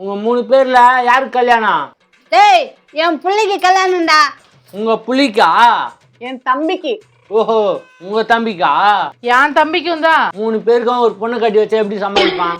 உங்க மூணு பேர்ல யாருக்கு கல்யாணம்? டேய் என் பிள்ளைக்கு கல்யாணம்டா. உங்க புலிக்கா என் தம்பிக்கு. ஓஹோ உங்க தம்பிக்கா? என் தம்பிக்கும் தான். மூணு பேருக்கும் ஒரு பொண்ணு கட்டி வச்சா எப்படி சமாளிப்பான்?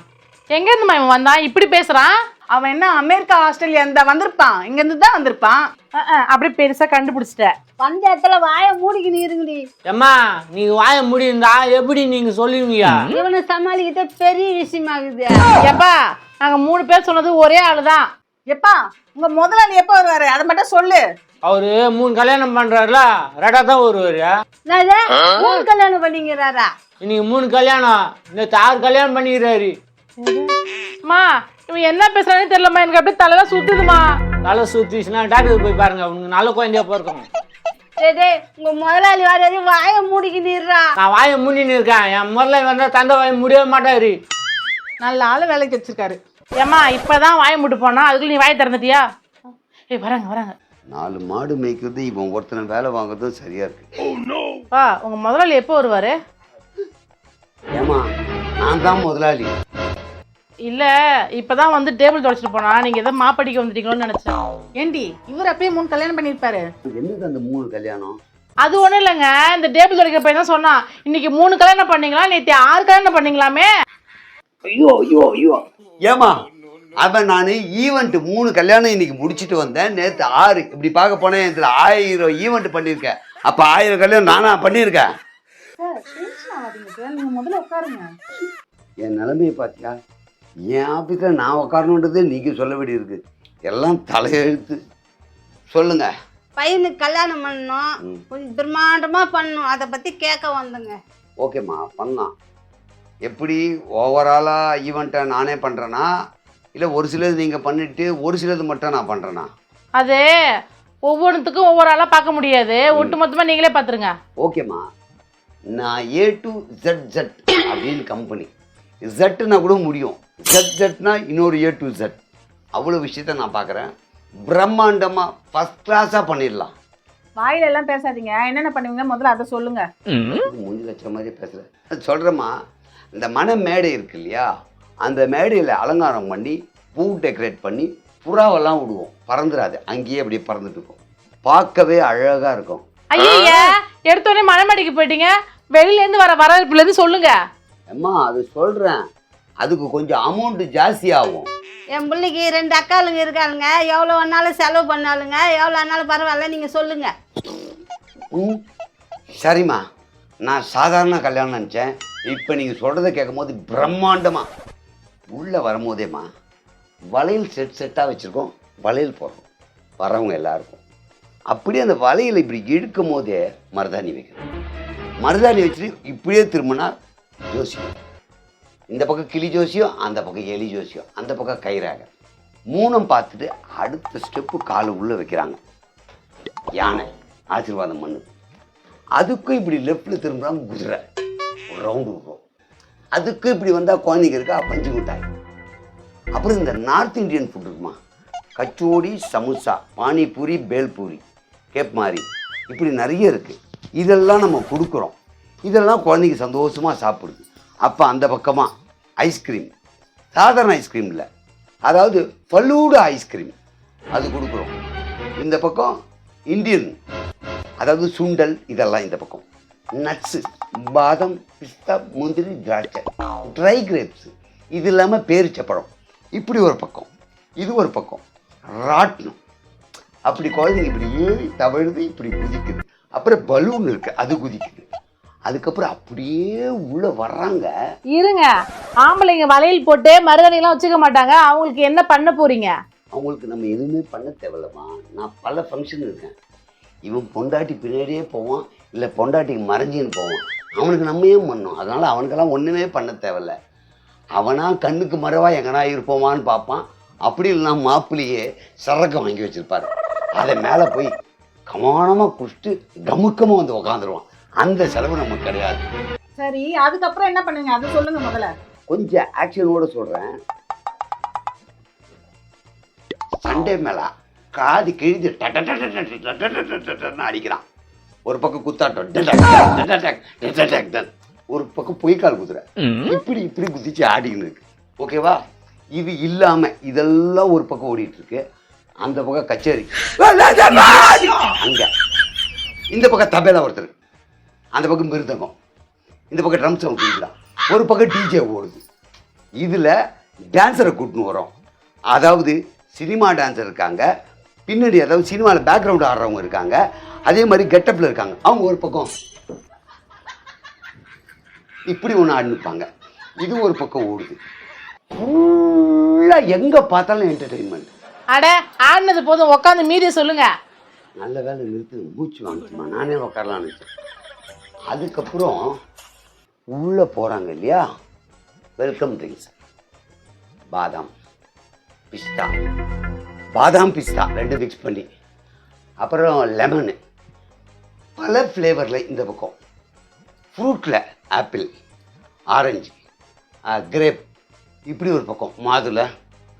எங்க இருந்துமா இவன் வந்தான்? இப்படி பேசுறான்? அவன் என்ன அமெரிக்கா ஆஸ்திரேலியா இந்த வந்திருப்பான்? இங்க இருந்து தான் வந்திருப்பான். அஹ், அஹ், அப்படியே பெருசா கண்டுபிடிச்சிட்ட. பஞ்சாயத்துல வாயை மூடிக்கின்னு இருங்கடி. ஏம்மா நீங்க வாய முடியுந்தா எப்படி நீங்க சொல்லுவீங்க? இவனை சமாளிக்கிட்ட பெரிய விஷயமாகுது. ஏப்பா நாங்க மூணு பேர் சொன்னது ஒரே ஆளுதான் எப்பா உங்க முதலாளி எப்போ வருவாரு? அதை மட்டும் சொல்லு. அவரு மூணு கல்யாணம் பண்றாருல ரெடா தான் வருவாரு. என்னது? மூணு கல்யாணம் பண்ணிக்கிறாரா? இன்னைக்கு மூணு கல்யாணம். நேற்று ஆறு கல்யாணம் பண்ணிக்கிறாரு. அம்மா இவன் என்ன பேசுறானே தெரியலம்மா. எனக்கு அப்படியே தலையெல்லாம் சுத்துதுமா. தலை சுத்திச்சுன்னா டாக்டர் போய் பாருங்க. உனக்கு நல்ல குழந்தையா பிறக்கும். டேய் டேய் உங்க முதலாளி வர வரையும் வாயை மூடிக்கின்னு இருறா நான் வாயை மூடின்னு இருக்கேன். என் முதல்ல வந்தா தந்தை வாயை முடியவே மாட்டாரு. நல்ல ஆளு வேலைக்கு வச்சிருக்காரு. ஏம்மா இப்பதான் வாய முட்டு போனா அதுக்குள்ள நீ வாய திறந்துட்டியா? ஏய் வராங்க வராங்க. நாலு மாடு மேய்க்கிறது இவன் ஒருத்தனை வேலை வாங்குறதும் சரியா இருக்கு. பா உங்க முதலாளி எப்போ வருவாரு? ஏமா நான் தான் முதலாளி. இல்ல இப்பதான் வந்து டேபிள் தொடச்சிட்டு போனா நீங்க ஏதோ மாப்படிக்க வந்துட்டீங்களோன்னு நினைச்சேன். ஏண்டி இவர் அப்பயே மூணு கல்யாணம் பண்ணிருப்பாரு என்னது அந்த மூணு கல்யாணம்? அது ஒண்ணும் இல்லைங்க இந்த டேபிள் துடைக்க போய் தான் சொன்னான் இன்னைக்கு மூணு கல்யாணம் பண்ணீங்களா நேற்று ஆறு கல்யாணம் பண்ணீங்களாமே? ஐயோ ஐயோ ஐயோ. ஏமா அவன் நான் ஈவெண்ட் மூணு கல்யாணம் இன்னைக்கு முடிச்சிட்டு வந்தேன். நேற்று ஆறு இப்படி பார்க்க போனேன் இதில் ஆயிரம் ஈவெண்ட் பண்ணியிருக்கேன். அப்போ ஆயிரம் கல்யாணம் நானா பண்ணியிருக்கேன். நீங்க முதல்ல உட்காருங்க. என் நிலைமையை பார்த்தியா? என் ஆஃபீஸில் நான் உட்காரணுன்றது நீங்கள் சொல்ல வேண்டியிருக்கு. எல்லாம் தலையெழுத்து. சொல்லுங்க. பையனுக்கு கல்யாணம் பண்ணணும். கொஞ்சம் பிரம்மாண்டமா பண்ணணும். அதை பத்தி கேட்க வந்தங்க. ஓகேம்மா பண்ணலாம். எப்படி ஓவராலாக ஈவெண்ட்டை நானே பண்ணுறேன்னா இல்லை ஒரு சிலது நீங்கள் பண்ணிட்டு ஒரு சிலது மட்டும் நான் பண்ணுறேன்னா அது ஒவ்வொன்றுத்துக்கும் ஒவ்வொரு ஆளா பார்க்க முடியாது. ஒட்டு மொத்தமா நீங்களே பாத்துருங்க ஓகேம்மா நான் ஏ டு ஜெட் ஜெட் அப்படின்னு கம்பெனி ஜெட்னா கூட முடியும். ஜெட் ஜெட்னா இன்னொரு ஏ டு ஜெட் அவ்வளோ விஷயத்த நான் பார்க்குறேன். பிரம்மாண்டமாக ஃபஸ்ட் கிளாஸாக பண்ணிடலாம். வாயில எல்லாம் பேசாதீங்க. என்னென்ன பண்ணுவீங்க? முதல்ல அதை சொல்லுங்க. மூஞ்சி வச்ச மாதிரி பேசுகிறேன் சொல்கிறேம்மா இந்த மன மேடை இருக்கு இல்லையா அந்த மேடையில் அலங்காரம் பண்ணி பூ டெக்கரேட் பண்ணி புறாவெல்லாம் விடுவோம். பறந்துடாது அங்கேயே அப்படியே பறந்துட்டு இருக்கும் பார்க்கவே அழகாக இருக்கும். ஐயா எடுத்தோடனே மணமடிக்கு போயிட்டீங்க. வெளியில இருந்து வர வரவேற்புல இருந்து சொல்லுங்க. அம்மா அது சொல்கிறேன் அதுக்கு கொஞ்சம் அமௌண்ட்டு ஜாஸ்தி ஆகும் என் பிள்ளைக்கு ரெண்டு அக்காளுங்க இருக்காளுங்க. எவ்வளோ வேணாலும் செலவு பண்ணாலுங்க எவ்வளோ வேணாலும் பரவாயில்ல நீங்க சொல்லுங்க. ம். சரிம்மா. நான் சாதாரண கல்யாணம் நினச்சேன். இப்போ நீங்கள் சொல்கிறத கேட்கும் போது பிரம்மாண்டமாக உள்ளே வரும்போதேம்மா வளையல் செட் செட்டாக வச்சுருக்கோம். வளையல் போடுறோம். வரவங்க எல்லாருக்கும். அப்படியே அந்த வளையல் இப்படி இழுக்கும் போதே மருதாணி வைக்கணும். மருதாணி வச்சுட்டு இப்படியே திரும்பினா ஜோசியம். இந்த பக்கம் கிளி ஜோசியம் அந்த பக்கம் எலி ஜோசியம் அந்த பக்கம் கயிறாக. மூணும் பார்த்துட்டு அடுத்த ஸ்டெப்பு காலை உள்ளே வைக்கிறாங்க. யானை ஆசீர்வாதம் பண்ணு. அதுக்கும் இப்படி லெஃப்டில் திரும்புகிறாங்க குதிரை. ஒரு ரவுண்டு இருக்கும். அதுக்கும் இப்படி வந்தால் குழந்தைங்க இருக்கா? பஞ்சு மிட்டாய். அப்புறம் இந்த நார்த் இந்தியன் ஃபுட் இருக்குமா? கச்சோடி சமோசா பானிபூரி பேல்பூரி கேப் மாதிரி இப்படி நிறைய இருக்குது இதெல்லாம் நம்ம கொடுக்குறோம். இதெல்லாம் குழந்தைங்க சந்தோஷமாக சாப்பிடுது. அப்போ அந்த பக்கமாக ஐஸ்கிரீம் சாதாரண ஐஸ்கிரீம் இல்லை. அதாவது ஃபலூடு ஐஸ்கிரீம் அது கொடுக்குறோம். இந்த பக்கம் இந்தியன் அதாவது சுண்டல் இதெல்லாம் இந்த பக்கம். நட்ஸு பாதம் பிஸ்தா முந்திரி திராட்சை ட்ரை கிரேப்ஸ் இது இல்லாமல் பேரிச்சப்பழம் இப்படி ஒரு பக்கம். இது ஒரு பக்கம். ராட்டினம். அப்படி குழந்தைங்க இப்படி ஏறி தவழுது இப்படி குதிக்குது. அப்புறம் பலூன் இருக்குது அது குதிக்குது. அதுக்கப்புறம் அப்படியே உள்ளே வர்றாங்க. இருங்க. ஆம்பளைங்க வளையல் போட்டு மருதாணி எல்லாம் வச்சுக்க மாட்டாங்க. அவங்களுக்கு என்ன பண்ண போறீங்க? அவங்களுக்கு நம்ம எதுவுமே பண்ண தேவையில்லம்மா. நான் பல ஃபங்க்ஷன் இருக்கேன். இவன் பொண்டாட்டி பின்னாடியே போவான் இல்லை பொண்டாட்டிக்கு மறைஞ்சின்னு போவான். அவனுக்கு நம்ம ஏன் பண்ணோம் அதனால் அவனுக்கெல்லாம் ஒன்றுமே பண்ண தேவையில்ல. அவனா கண்ணுக்கு மறைவா எங்கனா இருப்போமான்னு பார்ப்பான். அப்படி இல்லைனா மாப்பிள்ளையே சரக்கு வாங்கி வச்சிருப்பாரு. அதை மேலே போய் கமானமாக குடிச்சிட்டு கமுக்கமாக வந்து உக்காந்துருவான். அந்த செலவு நமக்கு கிடையாது. சரி அதுக்கப்புறம் என்ன பண்ணுவீங்க? அதை சொல்லுங்க முதல்ல. கொஞ்சம் ஆக்ஷனோட சொல்கிறேன் சண்டே மேலா? காது டட டடன்னு அடிக்கிறான் ஒரு பக்கம் குத்தாட்டம். ஒரு பக்கம் பொய்க்கால் குதிரை இப்படி இப்படி குதிச்சு ஆடிக்கின்னு இருக்கு ஓகேவா இது இல்லாமல் இதெல்லாம் ஒரு பக்கம் ஓடிட்டு இருக்கு அந்த பக்கம் கச்சேரி அங்கே இந்த பக்கம் தபேலா ஒருத்தர் அந்த பக்கம் மிருதங்கம் இந்த பக்கம் ட்ரம் சவுண்ட் ஒரு பக்கம் டிஜே ஓடுது இதில் டான்ஸரை கூட்டின்னு வரோம் அதாவது சினிமா டான்ஸர் இருக்காங்க பின்னாடி அதாவது சினிமாவில் பேக்ரவுண்ட் ஆடுறவங்க இருக்காங்க. அதே மாதிரி கெட்டப்பில் இருக்காங்க. அவங்க ஒரு பக்கம் இப்படி ஒன்று ஆடினுப்பாங்க. இது ஒரு பக்கம் ஓடுது. ஃபுல்லாக எங்கே பார்த்தாலும் என்டர்டெயின்மெண்ட் அட ஆடினது போதும். உட்காந்து மீதியை சொல்லுங்க. நல்ல வேலை நிறுத்து. மூச்சு வாங்கிச்சுமா? நானே உட்காரலான்னு. அதுக்கப்புறம் உள்ளே போகிறாங்க இல்லையா? வெல்கம் ட்ரிங்க்ஸ் பாதாம். பிஸ்தா. பாதாம் பிஸ்தா ரெண்டு மிக்ஸ் பண்ணி. அப்புறம் லெமனு பல ஃப்ளேவரில் இந்த பக்கம். ஃப்ரூட்டில் ஆப்பிள் ஆரஞ்சு கிரேப் இப்படி ஒரு பக்கம். மாதுளை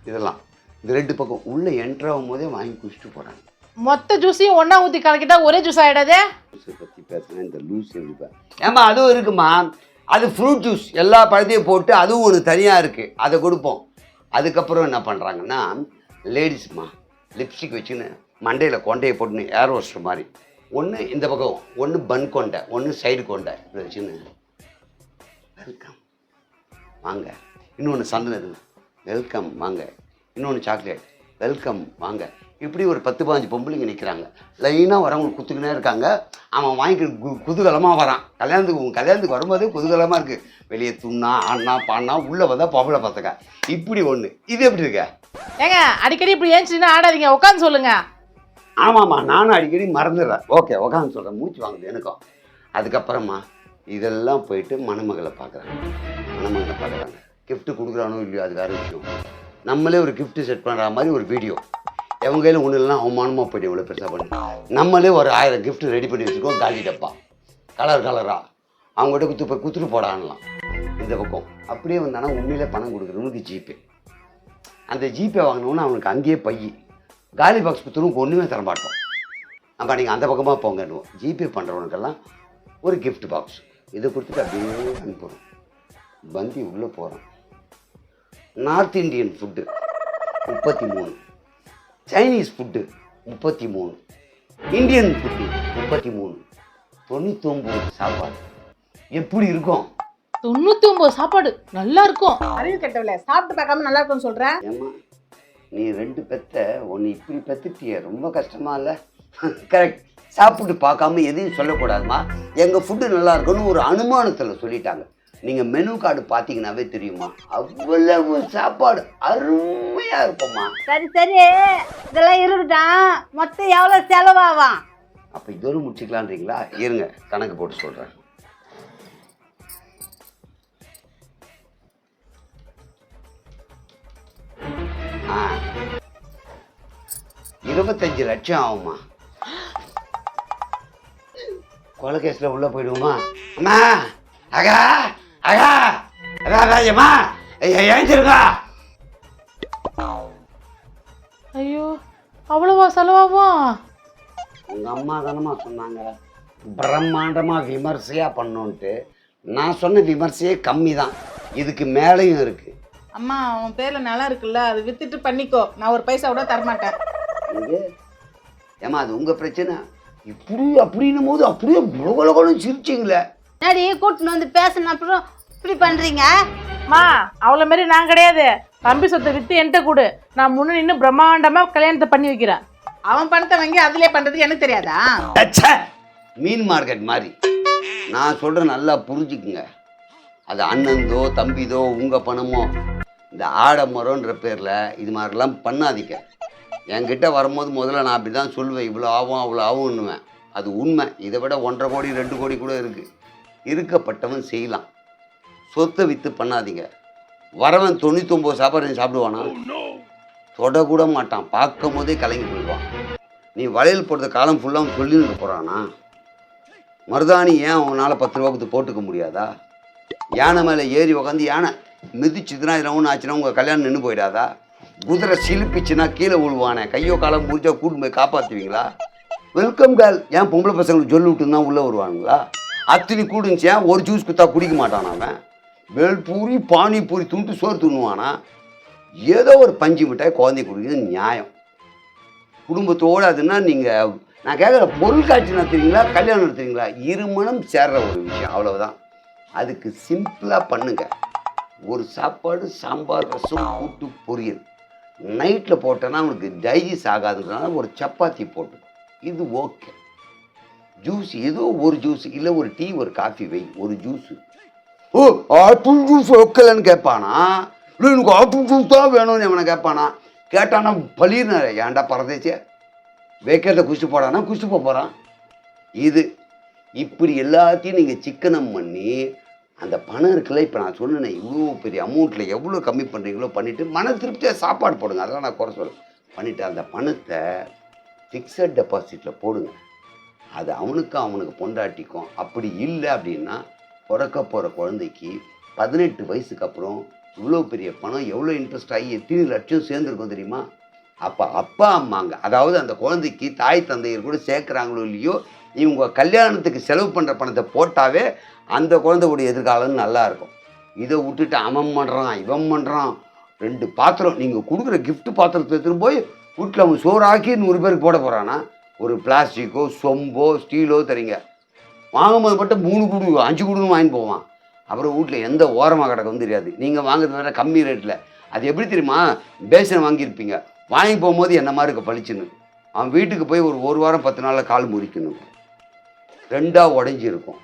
இதெல்லாம். இந்த ரெண்டு பக்கம். உள்ளே என்ட்ரு ஆகும் போதே வாங்கி குடிச்சிட்டு போகிறாங்க மொத்த ஜூஸையும் ஒண்ணா ஊத்தி கலக்கிட்டா ஒரே ஜூஸ் ஆயிடாதே? ஜூஸை பற்றி பேசுனா இந்த லூஸ் எப்படி ஏம்மா அதுவும் இருக்குமா? அது ஃப்ரூட் ஜூஸ் எல்லா பழத்தையும் போட்டு அதுவும் ஒன்று தனியாக இருக்குது அதை கொடுப்போம். அதுக்கப்புறம் என்ன பண்ணுறாங்கன்னா லேடிஸ்மா லிப்ஸ்டிக் வச்சுன்னு மண்டையில் கொண்டையை போட்டுன்னு ஏர் ஹோஸ்டர் மாதிரி. ஒன்று இந்த பக்கம் ஒன்று பன் கொண்டை ஒன்று சைடு கொண்டை இப்படி வச்சுன்னு வெல்கம் வாங்க. இன்னொன்று சந்தனது வெல்கம் வாங்க. இன்னொன்று சாக்லேட் வெல்கம் வாங்க. இப்படி ஒரு பத்து பதினஞ்சு பொம்பளைங்க நிற்கிறாங்க லைனாக வரவங்க குத்துக்கினே இருக்காங்க. அவன் வாங்கிக்கிற கு குதூகலமாக வரான். கல்யாணத்துக்கு உன் கல்யாணத்துக்கு வரும்போதே குதூகலமாக இருக்குது வெளியே துண்ணா ஆடினா பாடினா உள்ளே வந்தால் பொம்பளை பார்த்துக்க இப்படி ஒன்று இது எப்படி இருக்க? ஏங்க அடிக்கடி இப்படி ஏஞ்சினா ஆடாதீங்க. உட்காந்து சொல்லுங்க. ஆமாம்மா நானும் அடிக்கடி மறந்துடுறேன். ஓகே உட்காந்து சொல்கிறேன் மூச்சு வாங்குது எனக்கும். அதுக்கப்புறமா இதெல்லாம் போயிட்டு மணமகளை பார்க்குறாங்க. மணமகளை பார்க்குறாங்க. gift கொடுக்குறானோ இல்லையோ அது வேறு விஷயம். நம்மளே ஒரு gift செட் பண்ணுற மாதிரி ஒரு வீடியோ எவங்க கையில் ஒன்றும் இல்லைனா அவமானமாக போய்ட்டு இவ்வளோ பெருசாக பண்ணி. நம்மளே ஒரு ஆயிரம் கிஃப்ட் ரெடி பண்ணி வச்சுருக்கோம் காலி டப்பா. கலர் கலராக அவங்ககிட்ட குத்து போய் குத்துட்டு போடான்லாம். இந்த பக்கம். அப்படியே வந்தானா உண்மையிலே பணம் கொடுக்குறவனுக்கு ஜிபே அந்த ஜிபே வாங்கினோன்னா அவனுக்கு அங்கேயே பை. காலி பாக்ஸ் குத்துறவனுக்கு ஒன்றுமே தரமாட்டோம் அப்போ நீங்கள் அந்த பக்கமாக போங்கன்னுவோம் ஜிபே பண்ணுறவனுக்கெல்லாம் ஒரு கிஃப்ட் பாக்ஸ் இதை கொடுத்துட்டு அப்படியே அனுப்புகிறோம் பந்தி உள்ளே போகிறோம் நார்த் இந்தியன் ஃபுட்டு முப்பத்தி மூணு. சைனீஸ் ஃபுட்டு முப்பத்தி மூணு இந்தியன் ஃபுட்டு முப்பத்தி மூணு தொண்ணூத்தொம்பது சாப்பாடு. எப்படி இருக்கும்? தொண்ணூத்தி ஒன்பது சாப்பாடு நல்லா இருக்கும். அறிவு கெட்டவில்ல சாப்பிட்டு பார்க்காம நல்லா இருக்கும்னு சொல்றேன் ஏம்மா நீ ரெண்டு பெத்த ஒன்று இப்படி பெத்துட்டிய ரொம்ப கஷ்டமா இல்லை? கரெக்ட் சாப்பிட்டு பார்க்காம எதையும் சொல்லக்கூடாதும்மா எங்கள் ஃபுட்டு நல்லா இருக்குன்னு ஒரு அனுமானத்தில் சொல்லிட்டாங்க. நீங்கள் மெனு கார்டு பார்த்தீங்கன்னாவே தெரியுமா? அவ்வளவு சாப்பாடு அருமையாக இருக்கும்மா. சரி சரி. இதெல்லாம் இருக்கட்டும் மொத்தம் எவ்வளோ செலவாகும்? அப்போ இதோடு முடிச்சுக்கலான்றீங்களா? இருங்க கணக்கு போட்டு சொல்கிறேன் ஆ. இருபத்தஞ்சு லட்சம் ஆகுமா கொலை கேஸில் உள்ளே போயிடுவோமா? அம்மா அகா அகா அகா ராஜம்மா ஏஞ்சிருக்கா ஐயோ அவ்வளவா செலவாகும்? உங்கள் அம்மா தானம்மா சொன்னாங்க. பிரம்மாண்டமாக விமர்சையாக பண்ணோன்ட்டு. நான் சொன்ன விமர்சையே கம்மி தான் இதுக்கு மேலேயும் இருக்குது அம்மா உன் பேர்ல நிலம் இருக்குல்ல அது வித்துட்டு பண்ணிக்கோ. நான் ஒரு பைசா கூட தரமாட்டேன். இது ஏம்மா அது உங்கள் பிரச்சனை. இப்படி அப்படின்னும் போது அப்படியே குலகுலகுலன்னு சிரிச்சிங்களே. என்னடி கூட்டின்னு வந்து பேசின அப்புறம் இப்படி பண்ணுறீங்க மா அவ்வளோ மாரி நான் கிடையாது. தம்பி சொத்தை வித்து என்கிட்ட கொடு. நான் முன்ன நின்று பிரம்மாண்டமா கல்யாணத்தை பண்ணி வைக்கிறேன். அவன் பணத்தை வாங்கி அதுலயே பண்றது எனக்கு தெரியாதா? ச்சே! மீன் மார்க்கெட் மாதிரி. நான் சொல்கிறேன் நல்லா புரிஞ்சுக்குங்க. அது அண்ணந்தோ தம்பிதோ உங்கள் பணமோ இந்த ஆடமரம்ன்ற பேரில் இது மாதிரிலாம் பண்ணாதீங்க. என்கிட்ட வரும்போது முதல்ல நான் அப்படி தான் சொல்லுவேன். இவ்வளோ ஆகும் அவ்வளோ ஆகும்னுவேன். அது உண்மை. இதை விட ஒன்றரை கோடி ரெண்டு கோடி கூட இருக்குது இருக்கப்பட்டவன் செய்யலாம். சொத்தை விற்று பண்ணாதீங்க. வரவன் தொண்ணூத்தொம்பது சாப்பாடு நீ சாப்பிடுவானா? தொடக்கூட மாட்டான். பார்க்கும் போதே கலங்கி போயிடுவான். நீ வளையல் போடுற காலம் ஃபுல்லாக சொல்லிட்டு போகிறானா மருதாணி ஏன் அவனால் பத்து ரூபா கொடுத்து போட்டுக்க முடியாதா? யானை மேலே ஏறி உக்காந்து யானை மிதிச்சுதுன்னா இதில் ஒன்று ஆச்சுன்னா உங்கள் கல்யாணம் நின்று போயிடாதா? குதிரை சிலுப்பிச்சுன்னா கீழே விழுவானே. கையோ காலம் முடிச்சா கூட்டு போய் காப்பாற்றுவீங்களா வெல்கம் கேர்ள் ஏன் பொம்பளை பசங்களுக்கு சொல்லி விட்டு தான் உள்ளே வருவானுங்களா அத்தினி கூடுச்சு ஏன் ஒரு ஜூஸ் குத்தா குடிக்க மாட்டான் அவன்? வேல்பூரி பானிபூரி துண்டு சோறு துண்ணுவானா ஏதோ ஒரு பஞ்சு மிட்டாய் குழந்தை கொடுக்குறது நியாயம். குடும்பத்தோடு அதுன்னா நீங்கள் நான் கேட்குற பொருள் காட்சி நடத்துறீங்களா கல்யாணம் நடத்துறீங்களா இருமணம் சேர்ற ஒரு விஷயம் அவ்வளவுதான். அதுக்கு சிம்பிளாக பண்ணுங்க. ஒரு சாப்பாடு சாம்பார் ரசம் கூட்டு பொரியல். நைட்டில் போட்டோன்னா அவனுக்கு டைஜஸ் ஆகாதுன்றனால ஒரு சப்பாத்தி போட்டு. இது ஓகே. ஜூஸ் ஏதோ ஒரு ஜூஸ் இல்லை ஒரு டீ ஒரு காஃபி வை ஒரு ஜூஸு. ஓ ஆப்பிள் ஜூஸ் வைக்கலன்னு கேட்பானா? இல்லை எனக்கு ஆப்பிள் ஜூஸ் தான் வேணும்னு எவனை கேட்பானா? கேட்டானா பளிர்னாரு ஏன்டா பறந்துச்சே வைக்கிறத குஷ்டு போடானா? குஷ்டு போக போகிறான் இது இப்படி எல்லாத்தையும் நீங்கள் சிக்கனம் பண்ணி அந்த பணம் இருக்குல்ல இப்போ நான் சொன்னேனே இவ்வளோ பெரிய அமௌண்ட்டில் எவ்வளோ கம்மி பண்ணுறீங்களோ பண்ணிவிட்டு மன திருப்தியாக சாப்பாடு போடுங்க. அதெல்லாம் நான் குறை சொல்ல பண்ணிவிட்டு அந்த பணத்தை ஃபிக்ஸட் டெபாசிட்டில் போடுங்க. அது அவனுக்கும் அவனுக்கு பொண்டாட்டிக்கும் அப்படி இல்லை அப்படின்னா பிறக்க போகிற குழந்தைக்கு பதினெட்டு வயசுக்கு அப்புறம் இவ்வளோ பெரிய பணம் எவ்வளோ இன்ட்ரெஸ்ட் ஆகி எத்தனை லட்சம் சேர்ந்துருக்கும் தெரியுமா? அப்போ அப்பா அம்மாங்க அதாவது அந்த குழந்தைக்கு தாய் தந்தையர் கூட சேர்க்குறாங்களோ இல்லையோ இவங்க கல்யாணத்துக்கு செலவு பண்ணுற பணத்தை போட்டாவே அந்த குழந்தையுடைய எதிர்காலம் நல்லாயிருக்கும் இதை விட்டுட்டு அவன் பண்ணுறான் இவன் பண்ணுறான் ரெண்டு பாத்திரம் நீங்கள் கொடுக்குற கிஃப்ட் பாத்திரத்தை எடுத்துகிட்டு போய் வீட்டில் அவன் சோறாக்கி நூறு பேருக்கு போட போகிறானா ஒரு பிளாஸ்டிக்கோ சொம்போ ஸ்டீலோ தரீங்க வாங்கும்போது மட்டும் மூணு குடு அஞ்சு குடுன்னு வாங்கிட்டு போவான். அப்புறம் வீட்டில் எந்த ஓரமாக கிடக்கும் தெரியாது. நீங்கள் வாங்குறது கம்மி ரேட்டில் அது எப்படி தெரியுமா? பேசனை வாங்கியிருப்பீங்க. வாங்கி போகும்போது என்ன மாதிரி இருக்க பளிச்சுன்னு? அவன் வீட்டுக்கு போய் ஒரு ஒரு வாரம் பத்து நாளில் கால் முறிக்கணும். ரெண்டாக உடஞ்சி இருக்கும்.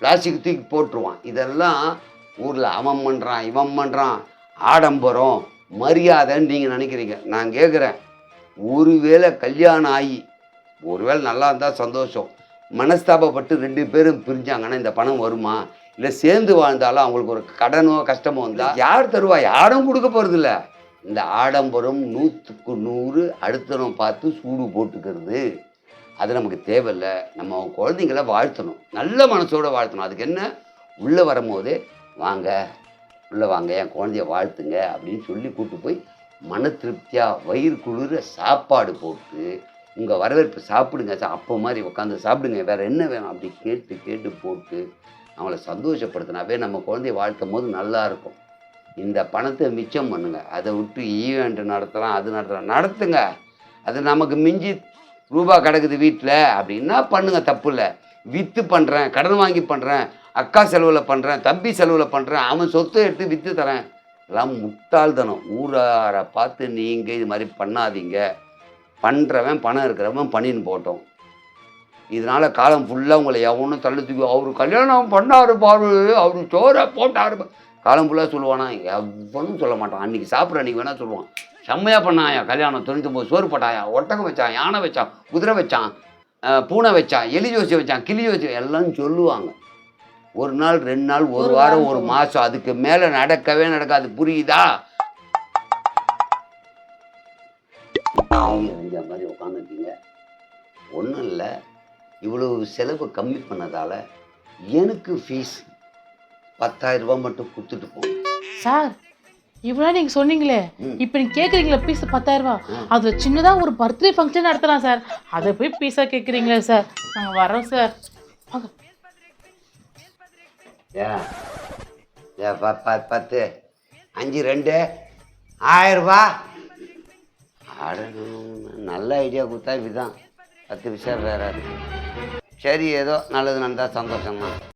பிளாஸ்டிக் தூக்கி போட்டுருவான். இதெல்லாம் ஊரில் அவன் பண்ணுறான் இவன் பண்ணுறான் ஆடம்பரம் மரியாதைன்னு நீங்கள் நினைக்கிறீங்க. நான் கேட்குறேன் ஒருவேளை கல்யாணம் ஆகி ஒருவேளை நல்லா இருந்தால் சந்தோஷம். மனஸ்தாபப்பட்டு ரெண்டு பேரும் பிரிஞ்சாங்கன்னா இந்த பணம் வருமா? இல்லை சேர்ந்து வாழ்ந்தாலும் அவங்களுக்கு ஒரு கடனோ கஷ்டமோ வந்தால் யார் தருவா? யாரும் கொடுக்க போகிறதில்ல இந்த ஆடம்பரம் நூற்றுக்கு நூறு அடுத்தனம் பார்த்து சூடு போட்டுக்கிறது. அது நமக்கு தேவையில்லை. நம்ம அவங்க குழந்தைங்கள வாழ்த்தணும். நல்ல மனசோட வாழ்த்தணும். அதுக்கு என்ன? உள்ளே வரும்போது வாங்க உள்ளே வாங்க என் குழந்தைய வாழ்த்துங்க அப்படின்னு சொல்லி கூட்டு போய் மன திருப்தியாக வயிறு குளிர சாப்பாடு போட்டு உங்கள் வரவேற்பு சாப்பிடுங்க அப்போ மாதிரி உட்காந்து சாப்பிடுங்க. வேறு என்ன வேணும்? அப்படி கேட்டு கேட்டு போட்டு அவங்கள சந்தோஷப்படுத்தினாவே நம்ம குழந்தைய வாழ்த்தும் போது நல்லா இருக்கும். இந்த பணத்தை மிச்சம் பண்ணுங்க. அதை விட்டு ஈவெண்ட் நடத்தலாம் அது நடத்தலாம். நடத்துங்க. அது நமக்கு மிஞ்சி ரூபா கிடக்குது வீட்டில் அப்படின்னா பண்ணுங்கள் தப்பு இல்லை. விற்று பண்ணுறேன் கடன் வாங்கி பண்ணுறேன் அக்கா செலவில் பண்ணுறேன் தம்பி செலவில் பண்ணுறேன் அவன் சொத்தை எடுத்து விற்று தரேன். எல்லாம் முட்டாள்தனம். ஊராரை பார்த்து நீங்கள் இது மாதிரி பண்ணாதீங்க. பண்ணுறவன் பணம் இருக்கிறவன் பண்ணின்னு போட்டோம். இதனால் காலம் ஃபுல்லாக உங்களை எவனும் தள்ளி தூக்கி அவர் கல்யாணம் பண்ணாரு பாரு அவர் சோறை போட்டாரு பா-" காலம் ஃபுல்லாக சொல்லுவானா? எவனும் சொல்ல மாட்டான். அன்றைக்கி சாப்பிட்ற அன்றைக்கி வேணால் சொல்லுவான். செம்மையாக பண்ணாயா? கல்யாணம் தொண்ணூத்தொம்பது சோறு போட்டாயா? ஒட்டகம் வச்சான் யானை வச்சான் குதிரை வச்சான் பூனை வச்சான் எலி ஜோசி வச்சான் கிளி ஜோசி எல்லாம் சொல்லுவாங்க. ஒரு நாள் ரெண்டு நாள் ஒரு வாரம் ஒரு மாதம் அதுக்கு மேலே நடக்கவே நடக்காது. புரியுதா? இந்த மாதிரி உட்காந்துருக்கீங்க ஒன்றும் இல்லை. இவ்வளவு செலவு கம்மி பண்ணதால் எனக்கு ஃபீஸ் பத்தாயிரம் ரூபாய் மட்டும் கொடுத்துட்டு போங்க சார் இவ்வளோ நீங்க சொன்னீங்களே. இப்போ நீங்க கேக்குறீங்களா பீஸ் ம். அதுல சின்னதா ஒரு பர்த்டே ஃபங்க்ஷன் நடத்தலாம் சார். அதை போய் பீஸா கேக்குறீங்களே சார். நாங்க வரோம் சார். வாங்க. ஏ ஏ ப ப பத்து அஞ்சு ரெண்டு ஆயிரம் ரூபா நல்ல ஐடியா கொடுத்தா இப்படிதான் பத்து விஷயம் வேற சரி ஏதோ நல்லது நடந்தால் சந்தோஷம்தான்